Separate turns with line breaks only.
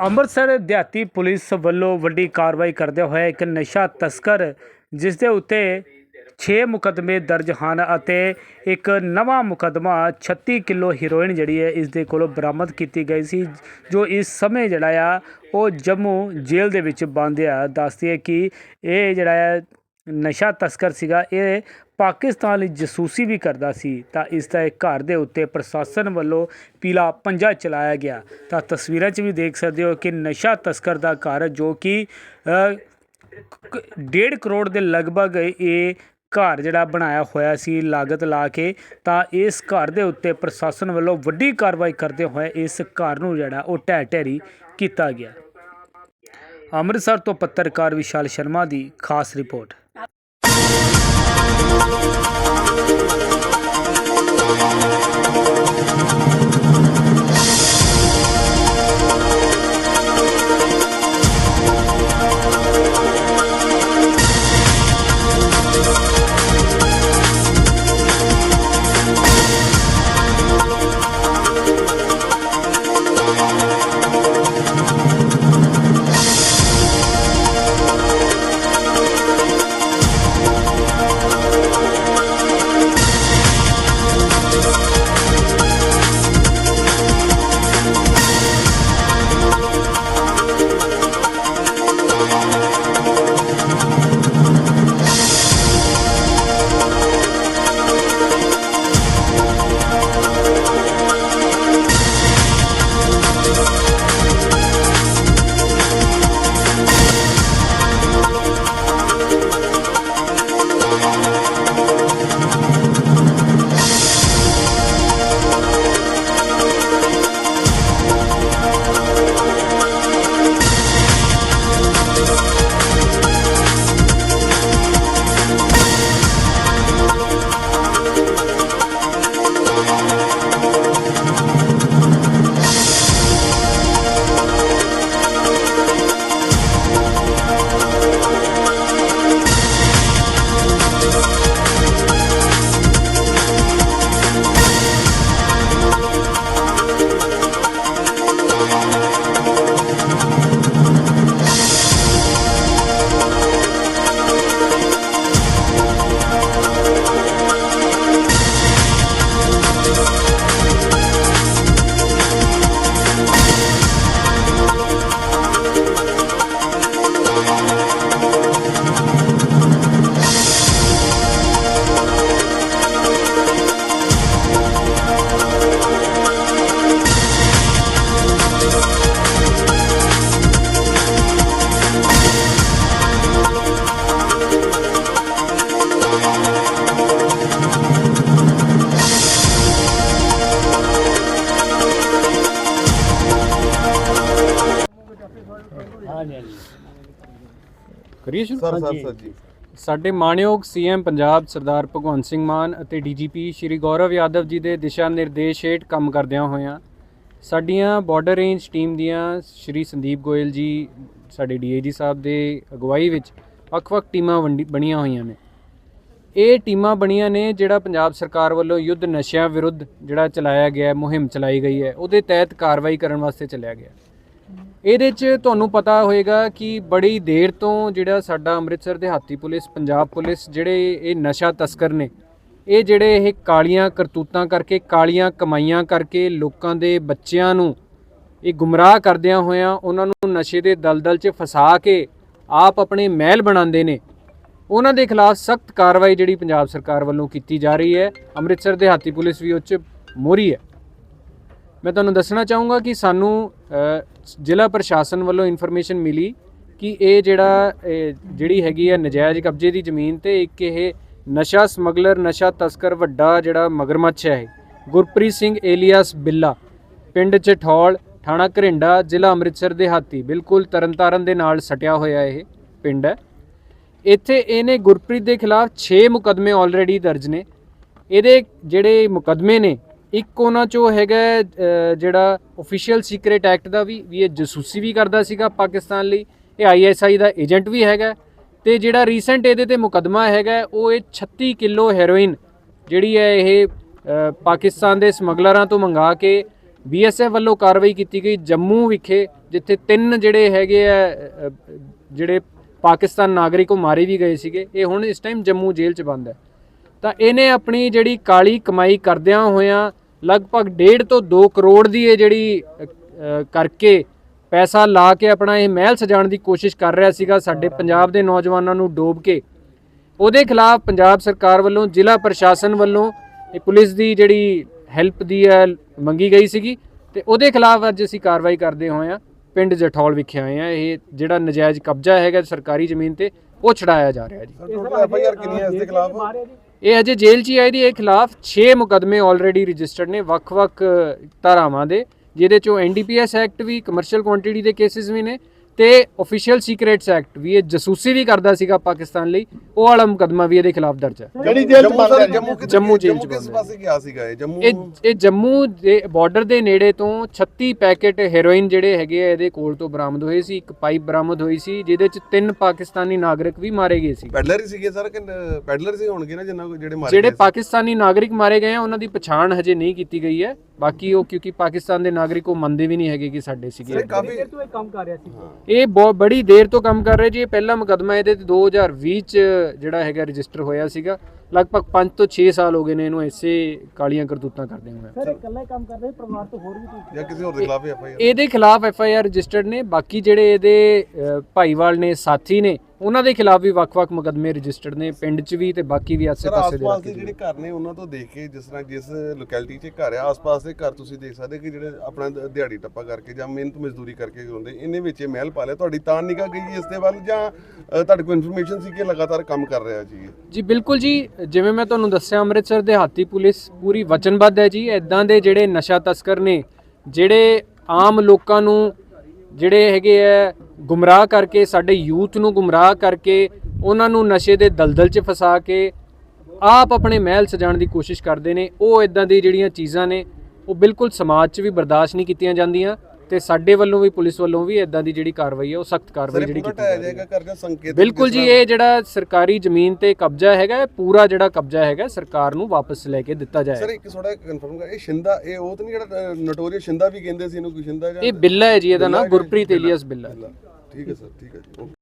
ਅੰਮ੍ਰਿਤਸਰ ਦਿਹਾਤੀ ਪੁਲਿਸ ਵੱਲੋਂ ਵੱਡੀ ਕਾਰਵਾਈ ਕਰਦੇ ਹੋਏ ਇੱਕ ਨਸ਼ਾ ਤਸਕਰ ਜਿਸ ਦੇ ਉੱਤੇ 6 ਮੁਕੱਦਮੇ ਦਰਜ ਹਨ ਅਤੇ ਇੱਕ ਨਵਾਂ ਮੁਕੱਦਮਾ 36 ਕਿਲੋ ਹੀਰੋਇਨ ਜਿਹੜੀ ਹੈ ਇਸ ਦੇ ਕੋਲੋਂ ਬਰਾਮਦ ਕੀਤੀ ਗਈ ਸੀ ਜੋ ਇਸ ਸਮੇਂ ਜਿਹੜਾ ਆ ਉਹ ਜੰਮੂ ਜੇਲ੍ਹ ਦੇ ਵਿੱਚ ਬੰਦ ਆ। ਦੱਸਦੀ ਹੈ ਕਿ ਇਹ ਜਿਹੜਾ ਆ ਨਸ਼ਾ ਤਸਕਰ ਸੀਗਾ ਇਹ ਪਾਕਿਸਤਾਨ ਲਈ ਜਸੂਸੀ ਵੀ ਕਰਦਾ ਸੀ ਤਾਂ ਇਸ ਦਾ ਇੱਕ ਘਰ ਦੇ ਉੱਤੇ ਪ੍ਰਸ਼ਾਸਨ ਵੱਲੋਂ ਪੀਲਾ ਪੰਜਾ ਚਲਾਇਆ ਗਿਆ। ਤਾਂ ਤਸਵੀਰਾਂ 'ਚ ਵੀ ਦੇਖ ਸਕਦੇ ਹੋ ਕਿ ਨਸ਼ਾ ਤਸਕਰ ਦਾ ਘਰ ਜੋ ਕਿ ਅ, ਕ- ਡੇਢ ਕਰੋੜ ਦੇ ਲਗਭਗ ਇਹ ਘਰ ਜਿਹੜਾ ਬਣਾਇਆ ਹੋਇਆ ਸੀ ਲਾਗਤ ਲਾ ਕੇ, ਤਾਂ ਇਸ ਘਰ ਦੇ ਉੱਤੇ ਪ੍ਰਸ਼ਾਸਨ ਵੱਲੋਂ ਵੱਡੀ ਕਾਰਵਾਈ ਕਰਦੇ ਹੋਏ ਇਸ ਘਰ ਨੂੰ ਜਿਹੜਾ ਉਹ ਢਹਿ ਢੇਰੀ ਕੀਤਾ ਗਿਆ। ਅੰਮ੍ਰਿਤਸਰ ਤੋਂ ਪੱਤਰਕਾਰ ਵਿਸ਼ਾਲ ਸ਼ਰਮਾ ਦੀ ਖਾਸ ਰਿਪੋਰਟ।
ਕਰੀਏ ਸ਼ੁਰੂ?
ਸਰ ਸਰ
ਹਾਂਜੀ।
ਸਰ ਜੀ।
ਸਾਡੇ ਮਾਣਯੋਗ ਸੀਐਮ ਪੰਜਾਬ ਸਰਦਾਰ ਭਗਵੰਤ ਸਿੰਘ ਮਾਨ ਅਤੇ ਡੀਜੀਪੀ ਸ਼੍ਰੀ ਗੌਰਵ ਯਾਦਵ ਜੀ ਦੇ ਦਿਸ਼ਾ ਨਿਰਦੇਸ਼ ਹੇਠ ਕੰਮ ਕਰਦਿਆਂ ਹੋਇਆਂ ਸਾਡੀਆਂ ਬਾਰਡਰ ਰੇਂਜ ਟੀਮ ਦੀਆਂ ਸ਼੍ਰੀ ਸੰਦੀਪ ਗੋਇਲ ਜੀ ਸਾਡੇ ਡੀਏਜੀ ਸਾਹਿਬ ਦੇ ਅਗਵਾਈ ਵਿੱਚ ਵੱਖ-ਵੱਖ ਟੀਮਾਂ ਵੰਡੀ- ਬਣੀਆਂ ਹੋਈਆਂ ਨੇ। ਇਹ ਟੀਮਾਂ ਬਣੀਆਂ ਨੇ ਜਿਹੜਾ ਪੰਜਾਬ ਸਰਕਾਰ ਵੱਲੋਂ ਯੁੱਧ ਨਸ਼ਿਆਂ ਵਿਰੁੱਧ ਜਿਹੜਾ ਚਲਾਇਆ ਗਿਆ ਮੁਹਿੰਮ ਚਲਾਈ ਗਈ ਹੈ ਉਹਦੇ ਤਹਿਤ ਕਾਰਵਾਈ ਕਰਨ ਵਾਸਤੇ ਚੱਲਿਆ ਗਿਆ। ਇਹਦੇ 'ਚ ਤੁਹਾਨੂੰ ਪਤਾ ਹੋਏਗਾ ਕਿ ਬੜੀ ਦੇਰ ਤੋਂ ਜਿਹੜਾ ਸਾਡਾ ਅੰਮ੍ਰਿਤਸਰ ਦੇ ਹਾਤੀ ਪੁਲਿਸ, ਪੰਜਾਬ ਪੁਲਿਸ ਜਿਹੜੇ ਇਹ ਨਸ਼ਾ ਤਸਕਰ ਨੇ, ਇਹ ਜਿਹੜੇ ਇਹ ਕਾਲੀਆਂ ਕਰਤੂਤਾਂ ਕਰਕੇ, ਕਾਲੀਆਂ ਕਮਾਈਆਂ ਕਰਕੇ ਲੋਕਾਂ ਦੇ ਬੱਚਿਆਂ ਨੂੰ ਇਹ ਗੁੰਮਰਾਹ ਕਰਦਿਆਂ ਹੋਇਆਂ ਉਹਨਾਂ ਨੂੰ ਨਸ਼ੇ ਦੇ ਦਲਦਲ 'ਚ ਫਸਾ ਕੇ ਆਪ ਆਪਣੇ ਮਹਿਲ ਬਣਾਉਂਦੇ ਨੇ। ਉਹਨਾਂ ਦੇ ਖਿਲਾਫ ਸਖਤ ਕਾਰਵਾਈ ਜਿਹੜੀ ਪੰਜਾਬ ਸਰਕਾਰ ਵੱਲੋਂ ਕੀਤੀ ਜਾ ਰਹੀ ਹੈ, ਅੰਮ੍ਰਿਤਸਰ ਦੇ ਹਾਤੀ ਪੁਲਿਸ ਵੀ ਉਹ 'ਚ ਮੋਹਰੀ ਹੈ। ਮੈਂ ਤੁਹਾਨੂੰ ਦੱਸਣਾ ਚਾਹੂੰਗਾ ਕਿ ਸਾਨੂੰ ਜ਼ਿਲ੍ਹਾ ਪ੍ਰਸ਼ਾਸਨ ਵੱਲੋਂ ਇਨਫੋਰਮੇਸ਼ਨ ਮਿਲੀ ਕਿ ਇਹ ਜਿਹੜਾ ਜਿਹੜੀ ਹੈਗੀ ਹੈ ਨਜਾਇਜ਼ ਕਬਜ਼ੇ ਦੀ ਜ਼ਮੀਨ ਤੇ ਇੱਕ ਇਹ ਨਸ਼ਾ ਸਮਗਲਰ ਨਸ਼ਾ ਤਸਕਰ ਵੱਡਾ ਜਿਹੜਾ ਮਗਰਮੱਛ ਹੈ ਇਹ, ਗੁਰਪ੍ਰੀਤ ਸਿੰਘ ਏਲੀਆਸ ਬਿੱਲਾ ਪਿੰਡ ਚਠੌਲ ਥਾਣਾ ਘਰਿੰਡਾ ਜ਼ਿਲ੍ਹਾ ਅੰਮ੍ਰਿਤਸਰ ਦੇ ਹਾਤੀ ਬਿਲਕੁਲ ਤਰਨਤਾਰਨ ਦੇ ਨਾਲ ਸਟਿਆ ਹੋਇਆ ਇਹ ਪਿੰਡ ਹੈ। ਇੱਥੇ ਇਹਨੇ ਗੁਰਪ੍ਰੀਤ ਦੇ ਖਿਲਾਫ 6 ਮੁਕਦਮੇ ਆਲਰੇਡੀ ਦਰਜ ਨੇ। ਇਹਦੇ ਜਿਹੜੇ ਮੁਕਦਮੇ ਨੇ ਇੱਕ ਉਹਨਾਂ ਚੋਂ ਹੈਗਾ ਜਿਹੜਾ ਅਫੀਸ਼ੀਅਲ ਸੀਕ੍ਰੀਟ ਐਕਟ ਦਾ ਵੀ ਵੀ ਇਹ ਜਸੂਸੀ ਵੀ ਕਰਦਾ ਸੀਗਾ ਪਾਕਿਸਤਾਨ ਲਈ। ਇਹ ਆਈਐਸਆਈ ਦਾ ਏਜੰਟ ਵੀ ਹੈਗਾ। ਤੇ ਜਿਹੜਾ ਰੀਸੈਂਟ ਇਹਦੇ ਤੇ ਮੁਕੱਦਮਾ ਹੈਗਾ, ਉਹ ਇਹ 36 ਕਿਲੋ ਹੈਰੋਇਨ ਜਿਹੜੀ ਹੈ ਇਹ ਪਾਕਿਸਤਾਨ ਦੇ ਸਮਗਲਰਾਂ ਤੋਂ ਮੰਗਾ ਕੇ ਬੀਐਸਐਫ ਵੱਲੋਂ ਕਾਰਵਾਈ ਕੀਤੀ ਗਈ ਜੰਮੂ ਵਿਖੇ, ਜਿੱਥੇ ਤਿੰਨ ਜਿਹੜੇ ਹੈਗੇ ਆ ਜਿਹੜੇ ਪਾਕਿਸਤਾਨ ਨਾਗਰਿਕ ਉਹ ਮਾਰੇ ਵੀ ਗਏ ਸੀਗੇ। ਇਹ ਹੁਣ ਇਸ ਟਾਈਮ ਜੰਮੂ ਜੇਲ੍ਹ 'ਚ ਬੰਦ ਹੈ। ਤਾਂ ਇਹਨੇ ਆਪਣੀ ਜਿਹੜੀ ਕਾਲੀ ਕਮਾਈ ਕਰਦਿਆਂ ਹੋਇਆਂ ਲਗਭਗ 1.5 ਤੋਂ 2 ਕਰੋੜ ਦੀ ਇਹ ਜਿਹੜੀ ਕਰਕੇ ਪੈਸਾ ਲਾ ਕੇ ਆਪਣਾ ਇਹ ਮਹਿਲ ਸਜਾਉਣ ਦੀ ਕੋਸ਼ਿਸ਼ ਕਰ ਰਿਹਾ ਸੀਗਾ, ਸਾਡੇ ਪੰਜਾਬ ਦੇ ਨੌਜਵਾਨਾਂ ਨੂੰ ਡੋਬ ਕੇ। ਉਹਦੇ ਖਿਲਾਫ ਪੰਜਾਬ ਸਰਕਾਰ ਵੱਲੋਂ, ਜ਼ਿਲ੍ਹਾ ਪ੍ਰਸ਼ਾਸਨ ਵੱਲੋਂ ਇਹ ਪੁਲਿਸ ਦੀ ਜਿਹੜੀ ਹੈਲਪ ਦੀ ਹੈ ਮੰਗੀ ਗਈ ਸੀਗੀ ਤੇ ਉਹਦੇ ਖਿਲਾਫ ਅੱਜ ਅਸੀਂ ਕਾਰਵਾਈ ਕਰਦੇ ਹੋਏ ਆ ਪਿੰਡ ਜਠੌਲ ਵਿਖੇ ਆਏ ਆ ਇਹ ਜਿਹੜਾ ਨਜਾਇਜ਼ ਕਬਜ਼ਾ ਹੈਗਾ ਸਰਕਾਰੀ ਜ਼ਮੀਨ ਤੇ ਉਹ ਛਡਾਇਆ ਜਾ ਰਿਹਾ ਜੀ।
ਟੋਟਲ ਐਫ ਆਈ ਆਰ ਕਿੰਨੀ ਹੈ ਇਸ ਦੇ ਖਿਲਾਫ?
ਇਹ ਅਜੇ ਜੇਲ੍ਹ 'ਚ ਹੀ ਆਏ ਦੀ ਇਹ ਖਿਲਾਫ 6 ਮੁਕਦਮੇ ਆਲਰੇਡੀ ਰਜਿਸਟਰਡ ਨੇ ਵੱਖ-ਵੱਖ ਧਾਰਾਵਾਂ ਦੇ ਜਿਹਦੇ ਚੋਂ ਐਨਡੀਪੀਐਸ ਐਕਟ ਵੀ ਕਮਰਸ਼ੀਅਲ ਕੁਆਂਟੀਟੀ ਦੇ ਕੇਸਿਸ ਵੀ ਨੇ ਤੇ ਆਫੀਸ਼ੀਅਲ ਸੀਕ੍ਰੇਟਸ ਐਕਟ ਵੀ ਇਹ ਜਸੂਸੀ ਵੀ ਕਰਦਾ ਸੀਗਾ ਪਾਕਿਸਤਾਨ ਲਈ ਉਹ ਵਾਲਾ ਮੁਕਦਮਾ ਵੀ ਇਹਦੇ ਖਿਲਾਫ ਦਰਜ ਹੈ।
ਕਿਹੜੀ ਜੇਲ੍ਹ ਚ ਬੰਦ ਹੈ? ਜੰਮੂ
ਜੇਲ੍ਹ ਚ
ਕਿਸ
ਬੰਦ ਹੈ।
ਪਾਸੇ ਗਿਆ ਸੀਗਾ ਇਹ? ਜੰਮੂ
ਇਹ ਇਹ ਜੰਮੂ ਦੇ ਬਾਰਡਰ ਦੇ ਨੇੜੇ ਤੋਂ 36 ਪੈਕੇਟ ਹੈਰੋਇਨ ਜਿਹੜੇ ਹੈਗੇ ਆ ਇਹਦੇ ਕੋਲ ਤੋਂ ਬਰਾਮਦ ਹੋਏ ਸੀ ਇੱਕ ਪਾਈਪ ਬਰਾਮਦ ਹੋਈ ਸੀ ਜਿਹਦੇ ਚ ਤਿੰਨ ਪਾਕਿਸਤਾਨੀ ਨਾਗਰਿਕ ਵੀ ਮਾਰੇ ਗਏ ਸੀ।
ਪੈਡਲਰ ਹੀ ਸੀਗੇ ਸਰ ਕਿ ਪੈਡਲਰ ਸੀ ਹੋਣਗੇ ਨਾ ਜਿੰਨਾ ਜਿਹੜੇ ਮਾਰੇ
ਜਿਹੜੇ? ਪਾਕਿਸਤਾਨੀ ਨਾਗਰਿਕ ਮਾਰੇ ਗਏ ਆ ਉਹਨਾਂ ਦੀ ਪਛਾਣ ਹਜੇ ਨਹੀਂ ਕੀਤੀ ਗਈ ਹੈ। ਬਾਕੀ ਉਹ ਕਿਉਂਕਿ ਪਾਕਿਸਤਾਨ ਦੇ ਨਾਗਰਿਕ ਉਹ ਮੰਨਦੇ ਵੀ ਨਹੀਂ ਹੈਗੇ ਕਿ ਸਾਡੇ ਸੀਗੇ
ਸਰ, ਕਾਫੀ
ਇਹ ਬਹੁਤ ਬੜੀ ਦੇਰ ਤੋਂ ਕੰਮ ਕਰ ਰਹੇ ਜੀ। ਇਹ ਪਹਿਲਾ ਮੁਕਦਮਾ ਇਹਦੇ ਤੇ 2020 ਚ ਜਿਹੜਾ ਹੈਗਾ ਰਜਿਸਟਰ ਹੋਇਆ ਸੀਗਾ। ਲਗਭਗ 5 ਤੋਂ 6 ਸਾਲ ਹੋ ਗਏ ਨੇ ਇਹਨੂੰ ਐਸੇ ਕਾਲੀਆਂ ਕਰਤੂਤਾਂ ਕਰਦੇ ਹੋਏ
ਸਰ ਇਕੱਲਾ ਕੰਮ ਕਰਦੇ ਸੀ, ਪਰਿਵਾਰ ਤੋਂ ਹੋਰ ਵੀ ਕੋਈ
ਜਾਂ ਕਿਸੇ ਹੋਰ ਦੇ ਖਿਲਾਫ ਐਫ ਆਈ ਆਰ
ਇਹਦੇ ਖਿਲਾਫ ਐਫ ਆਈ ਆਰ ਰਜਿਸਟਰਡ ਨੇ ਬਾਕੀ ਜਿਹੜੇ ਇਹਦੇ ਭਾਈਵਾਲ ਨੇ ਸਾਥੀ ਨੇ ਉਹਨਾਂ ਦੇ ਖਿਲਾਫ ਵੀ ਵੱਖ-ਵੱਖ ਮੁਕਦਮੇ ਰਜਿਸਟਰਡ ਨੇ ਪਿੰਡ 'ਚ ਵੀ ਤੇ ਬਾਕੀ ਵੀ ਆਸੇ-ਪਾਸੇ ਦੇ
ਆਸ-ਪਾਸ ਦੇ। ਜਿਹੜੇ ਘਰ ਨੇ ਉਹਨਾਂ ਤੋਂ ਦੇਖ ਕੇ ਜਿਸ ਤਰ੍ਹਾਂ ਜਿਸ ਲੋਕੈਲਿਟੀ 'ਚ ਘਰ ਆ ਆਸ-ਪਾਸ ਦੇ ਘਰ ਤੁਸੀਂ ਦੇਖ ਸਕਦੇ ਕਿ ਜਿਹੜੇ ਆਪਣਾ ਦਿਹਾੜੀ ਟੱਪਾ ਕਰਕੇ ਜਾਂ ਮਿਹਨਤ ਮਜ਼ਦੂਰੀ ਕਰਕੇ ਹੁੰਦੇ ਇਹਨੇ ਵਿੱਚ ਇਹ ਮਹਿਲ ਪਾ ਲਿਆ ਤੁਹਾਡੀ ਤਾਂ ਨਿਗਾਹ ਗਈ ਇਸ ਦੇ ਵੱਲ ਜਾਂ ਤੁਹਾਡੇ ਕੋਲ ਇਨਫੋਰਮੇਸ਼ਨ ਸੀ ਕਿ ਲਗਾਤਾਰ ਕੰਮ ਕਰ ਰਿਹਾ ਜੀ?
ਜੀ ਬਿਲਕੁਲ ਜੀ ਜਿਵੇਂ ਮੈਂ ਤੁਹਾਨੂੰ ਦੱਸਿਆ, ਅੰਮ੍ਰਿਤਸਰ ਦਿਹਾਤੀ ਪੁਲਿਸ ਪੂਰੀ ਵਚਨਬੱਧ ਹੈ ਜੀ। ਇਦਾਂ ਦੇ ਜਿਹੜੇ ਨਸ਼ਾ ਤਸਕਰ ਨੇ, ਜਿਹੜੇ ਆਮ ਲੋਕਾਂ ਨੂੰ ਜਿਹੜੇ ਹੈਗੇ ਆ, ਗੁੰਮਰਾਹ ਕਰਕੇ, ਸਾਡੇ ਯੂਥ ਨੂੰ ਗੁੰਮਰਾਹ ਕਰਕੇ, ਉਹਨਾਂ ਨੂੰ ਨਸ਼ੇ ਦੇ ਦਲਦਲ 'ਚ ਫਸਾ ਕੇ, ਆਪ ਆਪਣੇ ਮਹਿਲ ਸਜਾਉਣ ਦੀ ਕੋਸ਼ਿਸ਼ ਕਰਦੇ ਨੇ, ਉਹ ਇਦਾਂ ਦੀ ਜਿਹੜੀਆਂ ਚੀਜ਼ਾਂ ਨੇ, ਉਹ ਬਿਲਕੁਲ ਸਮਾਜ 'ਚ ਵੀ ਬਰਦਾਸ਼ਤ ਨਹੀਂ ਕੀਤੀਆਂ ਜਾਂਦੀਆਂ। ਤੇ ਸਾਡੇ ਵੱਲੋਂ ਵੀ ਪੁਲਿਸ ਵੱਲੋਂ ਵੀ ਇਦਾਂ ਦੀ ਜਿਹੜੀ ਕਾਰਵਾਈ ਹੈ ਉਹ ਸਖਤ
ਸਰ
ਕਾਰਵਾਈ ਜਿਹੜੀ ਕੀਤੀ ਜਾ ਰਹੀ ਹੈ।
ਸੰਕੇਤ
ਬਿਲਕੁਲ ਜੀ ਇਹ ਜਿਹੜਾ ਸਰਕਾਰੀ ਜ਼ਮੀਨ ਤੇ ਕਬਜ਼ਾ ਹੈਗਾ ਪੂਰਾ ਜਿਹੜਾ ਕਬਜ਼ਾ ਹੈਗਾ ਸਰਕਾਰ ਨੂੰ ਵਾਪਸ ਲੈ ਕੇ ਦਿੱਤਾ
ਸਰ
ਜਾਏਗਾ
ਇੱਕ ਥੋੜਾ ਕਨਫਰਮ ਕਰ ਇਹ ਸ਼ਿੰਦਾ ਇਹ ਉਹ ਤਾਂ ਨਹੀਂ ਜਿਹੜਾ ਨੋਟੋਰੀਅਸ ਸ਼ਿੰਦਾ ਵੀ ਕਹਿੰਦੇ ਸੀ ਇਹਨੂੰ ਕੋਈ ਸ਼ਿੰਦਾ ਜਾਂ
ਇਹ ਬਿੱਲਾ ਹੈ ਜੀ ਇਹਦਾ ਨਾਮ ਗੁਰਪ੍ਰੀਤ। ਏਲੀਅਸ ਬਿੱਲਾ।
ਠੀਕ ਹੈ ਸਰ ਠੀਕ ਹੈ ਜੀ